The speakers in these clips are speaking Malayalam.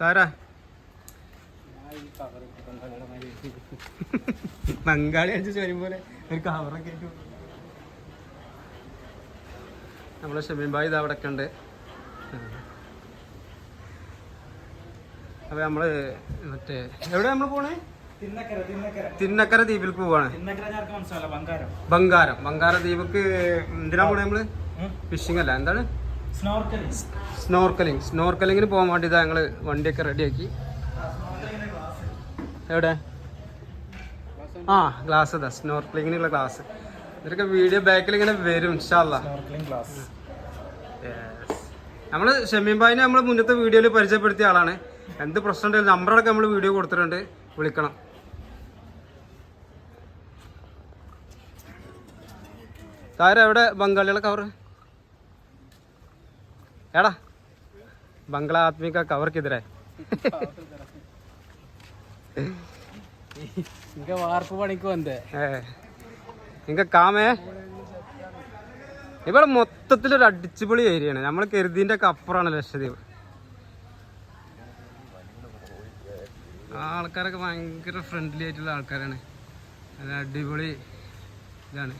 താരാ. ബംഗാളി അടിച്ച് പോലെ ഒരു കവറൊക്കെ ആയിട്ട് നമ്മളെ ഷമീൻബായ് ഇത് അവിടെ ഉണ്ട് അപ്പൊ നമ്മൾ മറ്റേ എവിടെ നമ്മൾ പോണേ? തിന്നക്കര ദ്വീപിൽ പോവാണ്. ബംഗാരം. ബംഗാര. ദ്വീപക്ക് എന്തിനാ പോണേ നമ്മൾ? ഫിഷിംഗ് അല്ല. എന്താണ്? സ്നോർക്കലിംഗ് സ്നോർക്കലിംഗിന് സ്നോർക്കലിങ്ങിന് പോകാൻ വേണ്ടി ഇതാ ഞങ്ങൾ വണ്ടിയൊക്കെ റെഡിയാക്കി. എവിടെ? ആ ഗ്ലാസ് അതാ സ്നോർക്കലിങ്ങിനുള്ള ഗ്ലാസ് ഇതൊക്കെ വീഡിയോ ബാക്കിൽ ഇങ്ങനെ വരും നമ്മൾ ഗ്ലാസ് നമ്മൾ ഷമീം ഭായിനെ നമ്മൾ മുന്നത്തെ വീഡിയോയിൽ പരിചയപ്പെടുത്തിയ ആളാണ്. എന്ത് പ്രശ്നം ഉണ്ടെങ്കിലും നമ്പറൊക്കെ നമ്മൾ വീഡിയോ കൊടുത്തിട്ടുണ്ട്. വിളിക്കണം. താര എവിടെ? ബംഗാളികളെ എടാ ബംഗ്ലാ ആത്മിക കവർക്കെതിരെ. ഇങ്ക വാർപ്പ് പണിക്ക് വന്നേ. ഇങ്ങ കാമേ? ഇവിടെ മൊത്തത്തിലൊരു അടിച്ചുപൊളി ഏരിയയാണ്. നമ്മൾ കരുതിന്റെ ഒക്കെ അപ്പുറമാണ് ലക്ഷദ്വീപ്. ആൾക്കാരൊക്കെ ഭയങ്കര ഫ്രണ്ട്ലി ആയിട്ടുള്ള ആൾക്കാരാണ്. നല്ല അടിപൊളി ഇതാണ്.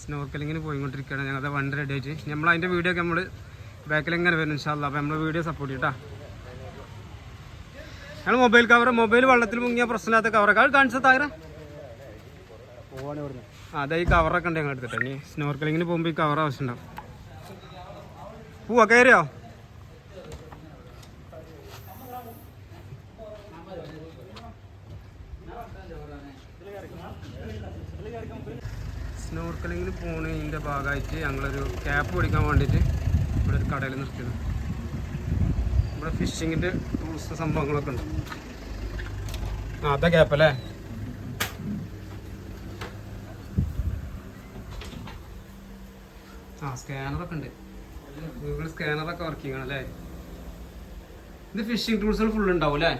സ്നോർക്കലിങ്ങിന് പോയിക്കൊണ്ടിരിക്കുകയാണ്. ഞങ്ങളുടെ വണ്ടി റെഡി ആയിട്ട്. നമ്മൾ അതിന്റെ വീഡിയോ ഒക്കെ നമ്മൾ ബാക്കിൽ എങ്ങനെ വരും ഇൻഷാല്ല അപ്പോൾ നമ്മൾ വീഡിയോ സപ്പോർട്ട് ചെയ്യട്ടാ. ഞങ്ങൾ മൊബൈൽ കവർ മൊബൈൽ വെള്ളത്തിൽ മുങ്ങിയ പ്രശ്നമില്ലാത്ത കവറൊക്കെ അത് കാണിച്ച താര? അതെ ഈ കവറൊക്കെ ഉണ്ട് ഞങ്ങൾ എടുത്തിട്ട് ഇനി സ്നോർക്കലിങ്ങിന് പോകുമ്പോൾ ഈ കവർ ആവശ്യമുണ്ടാവും പൂവാ കയറിയോ സ്നോർക്കലിങ്ങിന് പോണതിന്റെ ഭാഗമായിട്ട് ഞങ്ങളൊരു ക്യാപ്പ് പിടിക്കാൻ വേണ്ടിയിട്ട് ഇവിടെ ഒരു കടയിൽ നിർത്തിയത്. ഇവിടെ ഫിഷിങ്ങിന്റെ ടൂറിസ്റ്റ് സംഭവങ്ങളൊക്കെ ഉണ്ട്. ആ അതാ ഗ്യാപ്പല്ലേ ആ സ്കാനറൊക്കെ ഉണ്ട്. ഗൂഗിൾ സ്കാനറൊക്കെ വർക്കിംഗ് ആണല്ലേ അല്ലേ? ഇത് ഫിഷിംഗ് ടൂൾസുകൾ ഫുൾ ഉണ്ടാവും അല്ലേ?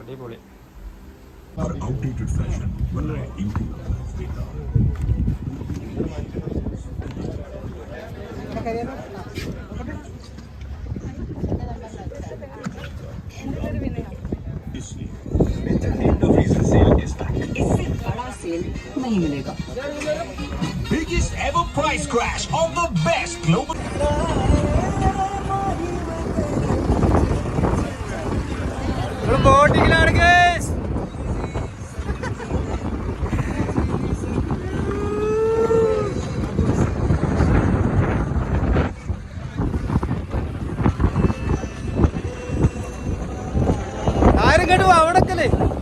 അടിപൊളി. Our outdated fashion will I improve data. इसलिए इससे बड़ा सेल नहीं मिलेगा biggest ever price crash on the best global ബോട്ടിങ്ങിലാണ് ഗേസ് ആരും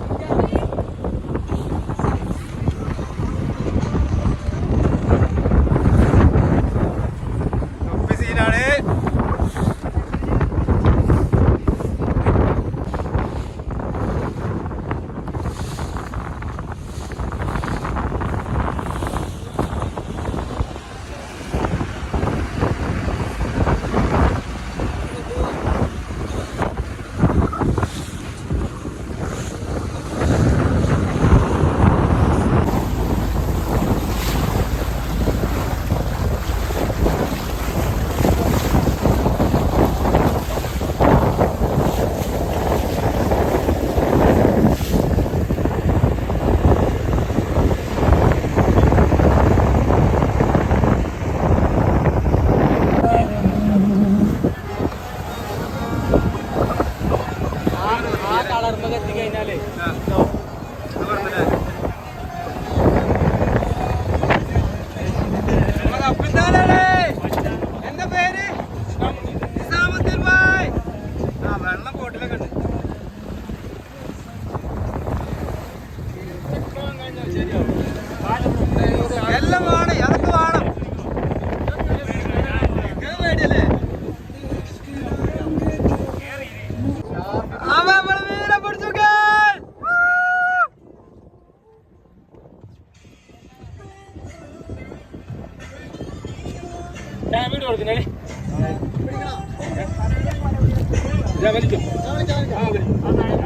ആ, വലി.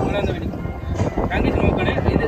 നിങ്ങളൊന്ന് വലി. കണ്ടിട്ട് നോക്കണേ. ഇത്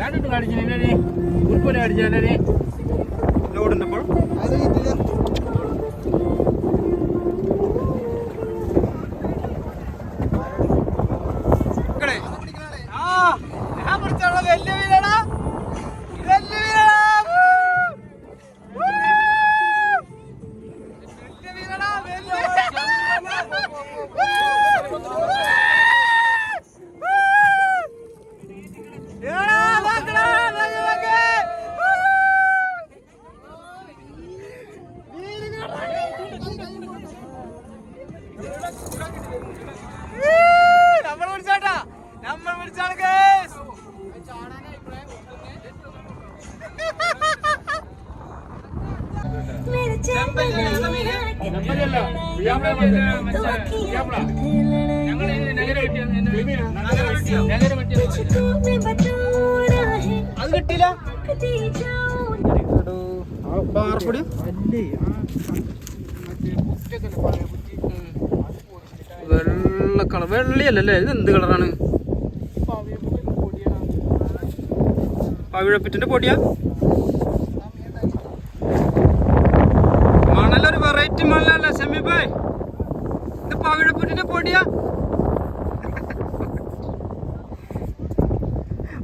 பேட்டத்தில் அடிச்சு என்னடி உற்பத்தி அடிச்சு என்னடி லோடு நம்பர் അത് പാർപ്പൊടി വെള്ള കളർ വെള്ളിയല്ലേ ഇത് എന്ത് കളറാണ് പവിഴപ്പിറ്റിന്റെ പൊടിയാ മണലൊരു വെറൈറ്റി സെമിബായ് പവിഴപ്പുറ്റിന്റെ പൊടിയാ.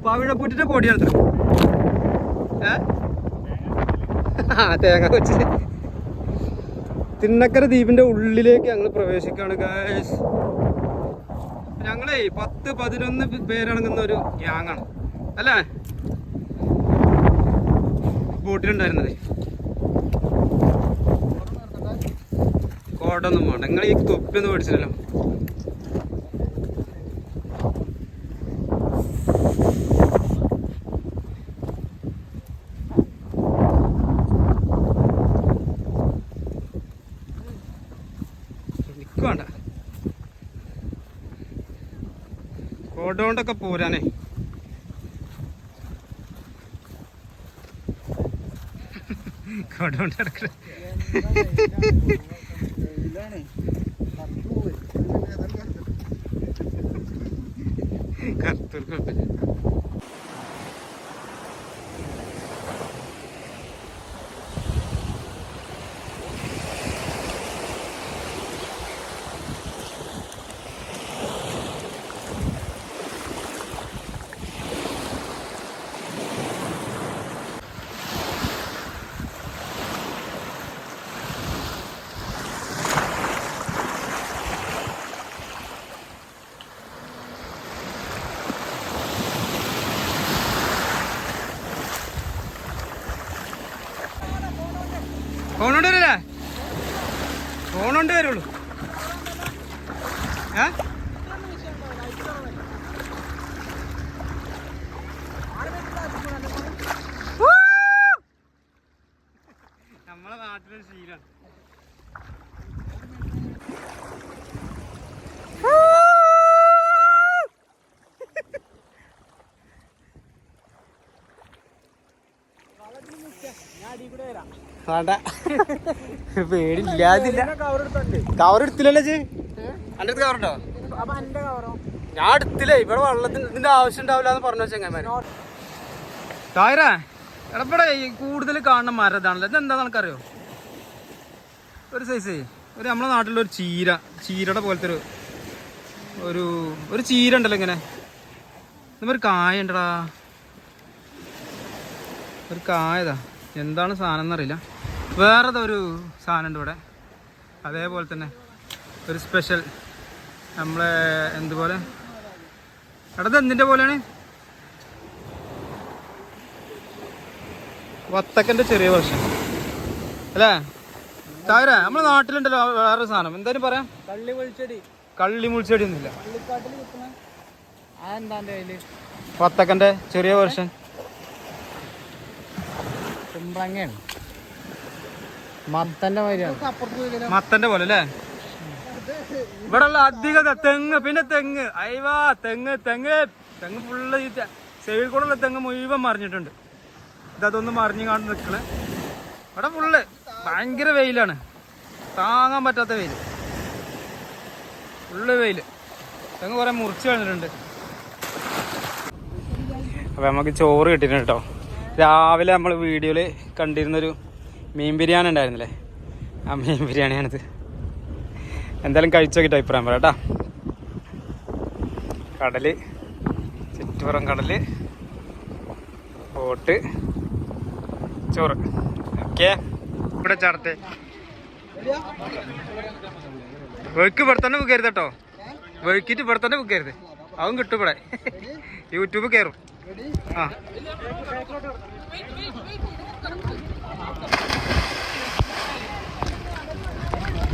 പവിഴപ്പുറ്റിന്റെ പൊടിയാണ് ഇത്ര. ആ തേങ്ങ വെച്ച്. തിന്നക്കര ദ്വീപിന്റെ ഉള്ളിലേക്ക് ഞങ്ങൾ പ്രവേശിക്കുകയാണ് ഗായസ് ഞങ്ങളേ പത്ത് പതിനൊന്ന് പേരടങ്ങുന്ന ഒരു ഗ്യാങ്ങാണ് അല്ലേ? ബോട്ടിലുണ്ടായിരുന്നത്. കോടൊന്നും വേണ്ട. നിങ്ങൾ ഈ തൊപ്പിയൊന്നും മേടിച്ചില്ലല്ലോ എനിക്ക് പോരാനേ. കോട കൊണ്ട് കിടക്കണ കറുത്തൂർക്കുണ്ട് ഫോൺ നമ്മളെ നാട്ടിലൊരു ശീലാണ് വേണ്ട പേടില്ലാതില്ല കവർ എടുത്തില്ലല്ലോ ചേ അന്റെ അടുത്ത് കവറുണ്ടോ? ഞാൻ അടുത്തില്ലേ ഇവിടെ വെള്ളത്തിന് ഇതിന്റെ ആവശ്യം ഉണ്ടാവില്ല എന്ന് പറഞ്ഞു ചെങ്ങന്മാര് തായരാ എടപ്പടെ കൂടുതൽ കാണുന്ന മരം ഇതാണല്ലോ. ഇതെന്താ നിനക്കറിയോ ഒരു സൈസ് ഒരു നമ്മളെ നാട്ടിലുള്ള ഒരു ചീര ചീരയുടെ പോലത്തെ ഒരു ഒരു ഒരു ചീര ഉണ്ടല്ലോ ഇങ്ങനെ. ഒരു കായ ഉണ്ടടാ. ഒരു കായതാ എന്താണ് സാധനം എന്നറിയില്ല. വേറെ ഒരു സാധനം ഉണ്ട് ഇവിടെ. അതേപോലെ തന്നെ. ഒരു സ്പെഷ്യൽ നമ്മളെ എന്തുപോലെ? അടുത്ത് എന്തിന്റെ പോലെയാണ്? വത്തക്കന്റെ ചെറിയ വർഷം അല്ലേ? താര നമ്മളെ നാട്ടിലുണ്ടല്ലോ വേറെ സാധനം. എന്തായാലും പറയാം. കള്ളി മുൾച്ചെടി. കള്ളി മുൾച്ചെടി ഒന്നുമില്ല വത്തക്കന്റെ ചെറിയ വർഷൻ മത്തന്റെ മത്തന്റെ പോലെ അല്ലേ? ഇവിടെ ഉള്ള അധികത തെങ്ങ് പിന്നെ തെങ്ങ്. അയവാ തെങ്ങ് തെങ്ങ്. തെങ്ങ് ഫുള്ള് ഈ കൂടെ തെങ്ങ് മുഴുവൻ മറിഞ്ഞിട്ടുണ്ട്. ഇതൊന്ന് മറിഞ്ഞു കാണുന്ന നിൽക്കണേ ഇവിടെ ഫുള്ള് ഭയങ്കര വെയിലാണ്. താങ്ങാൻ പറ്റാത്ത വെയിൽ. ഫുള്ള് വെയിൽ. തെങ്ങ് കുറെ മുറിച്ച് കഴിഞ്ഞിട്ടുണ്ട് അപ്പൊ നമുക്ക് ചോറ് കിട്ടിയിട്ടുണ്ട് കേട്ടോ. രാവിലെ നമ്മൾ വീഡിയോയിൽ കണ്ടിരുന്നൊരു മീൻ ബിരിയാണി ഉണ്ടായിരുന്നില്ലേ? ആ മീൻ ബിരിയാണിയാണിത്. എന്തായാലും കഴിച്ചു നോക്കിയിട്ട് അഭിപ്രായം പറയാം കേട്ടാ. കടൽ ചുറ്റുപുറം കടൽ ബോട്ട് ചോറ്. ഓക്കെ. ഇവിടെ ചാടത്തെ വെക്ക് ഇവിടെ തന്നെ ബുക്ക് കേട്ടോ വെക്കിട്ട് ഇവിടെ തന്നെ ചെയ്യരുത് അതും കിട്ടും ഇവിടെ. യൂട്യൂബ് കയറും ആ.